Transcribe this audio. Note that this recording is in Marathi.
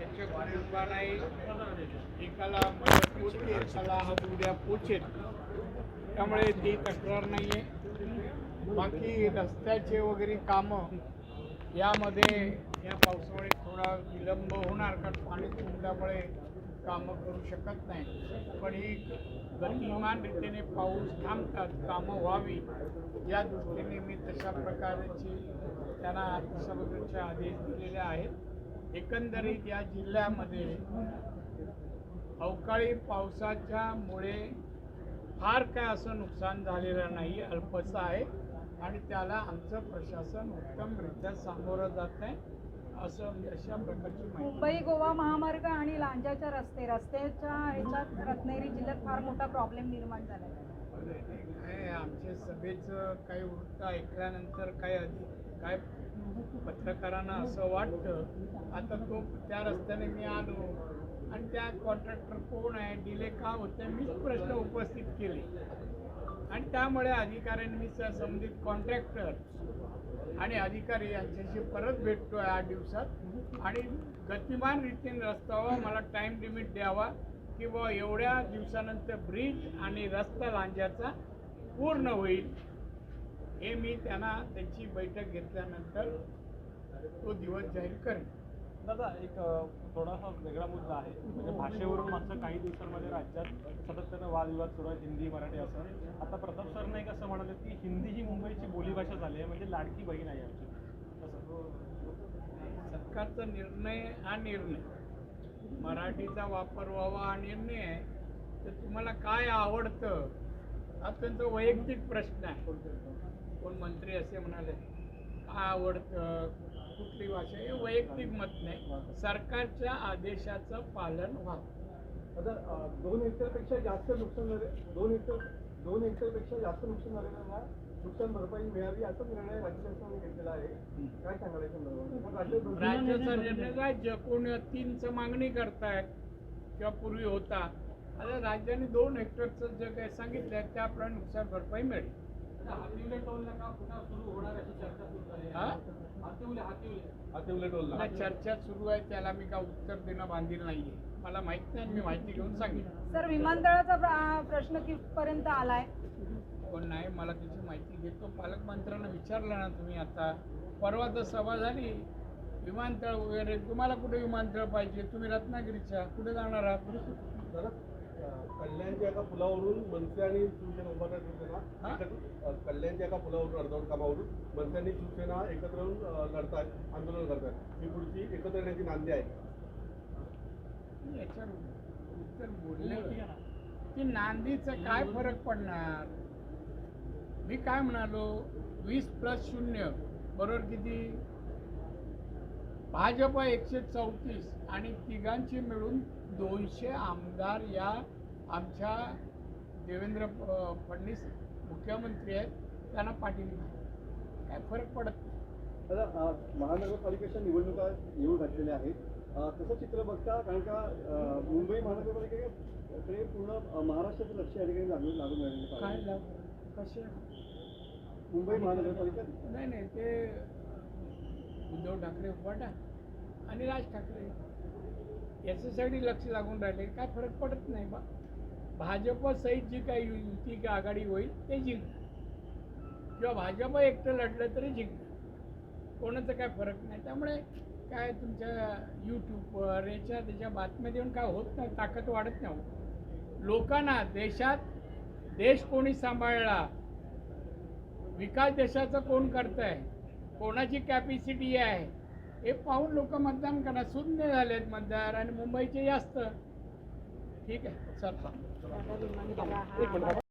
त्याच्या कुटुंबा नाही एकाला मदत पोचते एकाला हात उद्या पोचेल. त्यामुळे ती तक्रार नाही आहे बाकी रस्त्याचे वगैरे कामं यामध्ये या पावसामुळे थोडा विलंब होणार कारण पाणी तुंबल्यामुळे कामं करू शकत नाही. पण ही गतिमान रीतीने पाऊस थांबतात कामं व्हावी या दृष्टीने मी तशा प्रकारची त्यांना अतिसमुद्राचे आदेश दिलेले आहेत. एकंदरीत या जिल्ह्यामध्ये अवकाळी पावसाच्या मुळे फार काय असं नुकसान झालेलं नाही अल्पचं आहे. आणि त्याला आमचं प्रशासन उत्तमरित्या सामोरं जात आहे असं अशा प्रकारची मुंबई गोवा महामार्ग आणि लांजाच्या रस्ते रस्त्याच्या ह्याच्यात रत्नागिरी जिल्ह्यात फार मोठा प्रॉब्लेम निर्माण झाला काय आमच्या सभेचं काही वृत्त ऐकल्यानंतर काय अधिक काय पत्रकारांना असं वाटतं आता तो त्या रस्त्याने मी आलो आणि त्या कॉन्ट्रॅक्टर कोण आहे डिले का होते मीच प्रश्न उपस्थित केले. आणि त्यामुळे अधिकाऱ्यांनी संबंधित कॉन्ट्रॅक्टर आणि अधिकारी यांच्याशी परत भेटतो आहे आठ दिवसात. आणि गतिमान रीतीने रस्त्यावर मला टाईम लिमिट द्यावा किंवा एवढ्या दिवसानंतर ब्रिज आणि रस्ता लांजाचा पूर्ण होईल हे मी त्यांना त्यांची बैठक घेतल्यानंतर तो दिवस जाहीर करेन. दादा एक थोडासा वेगळा मुद्दा आहे. म्हणजे भाषेवरून मागच्या काही दिवसांमध्ये राज्यात सातत्यानं वादविवाद सुरू आहेत हिंदी मराठी असं. आता प्रताप सर नाही असं म्हणाले की हिंदी ही मुंबईची बोलीभाषा झाली आहे म्हणजे लाडकी बहीण आहे आमची. तसं सरकारचा निर्णय हा निर्णय. मराठीचा वापर व्हावा हा निर्णय आहे. तर तुम्हाला काय आवडतं? हा त्यांचा वैयक्तिक प्रश्न आहे. कोण मंत्री असे म्हणाले? काय आवडतं? कुठली भाषा हे वैयक्तिक मत नाही. सरकारच्या आदेशाचं पालन व्हावं आता दोन हेक्टरपेक्षा जास्त नुकसान झाले दोन हेक्टर दोन हेक्टरपेक्षा जास्त नुकसान झालेल्यांना नुकसान भरपाई मिळावी असा निर्णय राज्य शासनाने घेतलेला आहे. काय संदर्भात राज्य राज्याचा निर्णय राज्य कोण तीनचं मागणी करतायत किंवा पूर्वी होता. आता राज्याने दोन हेक्टरचं जे काही सांगितलं त्याप्रमाणे नुकसान भरपाई मिळेल. हा? चर्चा सुरू आहे त्याला मी का उत्तर देणं बांधील नाहीये. मला माहीत नाही मी माहिती घेऊन सांगेन. सर विमानतळाचा प्र- प्रश्न कितपर्यंत आलाय? पण नाही मला त्याची माहिती घेतो. पालकमंत्र्यांना विचारलं ना तुम्ही आता. परवा तर सभा झाली. विमानतळ वगैरे तुम्हाला कुठे विमानतळ पाहिजे? तुम्ही रत्नागिरीच्या. कुठे जाणार आहात? कल्याणच्या एका पुलावरून मनसे आणि शिवसेना उभारण्या? शिवसेना कल्याणच्या एका पुलावरून अर्धवट कामावरून मनसे आणि शिवसेना एकत्र येऊन अ, लढतायत आंदोलन करतायत. ही पुढची एकत्र येण्याची नांदी आहे. याच्यावर उत्तर बोलले. की नांदीचं काय फरक पडणार? मी काय म्हणालो? वीस प्लस शून्य. बरोबर किती? भाजप एकशे चौतीस आणि तिघांची मिळून दोनशे आमदार या आमच्या देवेंद्र फडणवीस मुख्यमंत्री आहेत त्यांना पाठिंबा. काय फरक पडत नाही. महानगरपालिकेच्या निवडणुका येऊ घातलेल्या आहेत. कसं चित्र बघता कारण का मुंबई महानगरपालिकेकडे पूर्ण महाराष्ट्राचं लक्ष या ठिकाणी लागून लागून काय कसे? मुंबई महानगरपालिका? नाही नाही ते उद्धव ठाकरे उपाटा आणि राज ठाकरे. याच्यासाठी लक्ष लागून राहिले. काय फरक पडत नाही बा. भाजप सहित जी काही यु- युती की आघाडी होईल ते जिंकणार. किंवा भाजप एकटं लढलं तरी जिंकणार. कोणाचा काय फरक नाही. त्यामुळे काय तुमच्या यूट्यूबवर याच्या त्याच्या बातम्या देऊन काय होत नाही ताकद वाढत नाही. लोकांना देशात देश कोणी सांभाळला? विकास देशाचा कोण करतंय? कोणाची कॅपॅसिटी आहे हे पाहून लोक मतदान करणार शून्य झालेत मतदार आणि मुंबईचे जास्त ठीक आहे चला.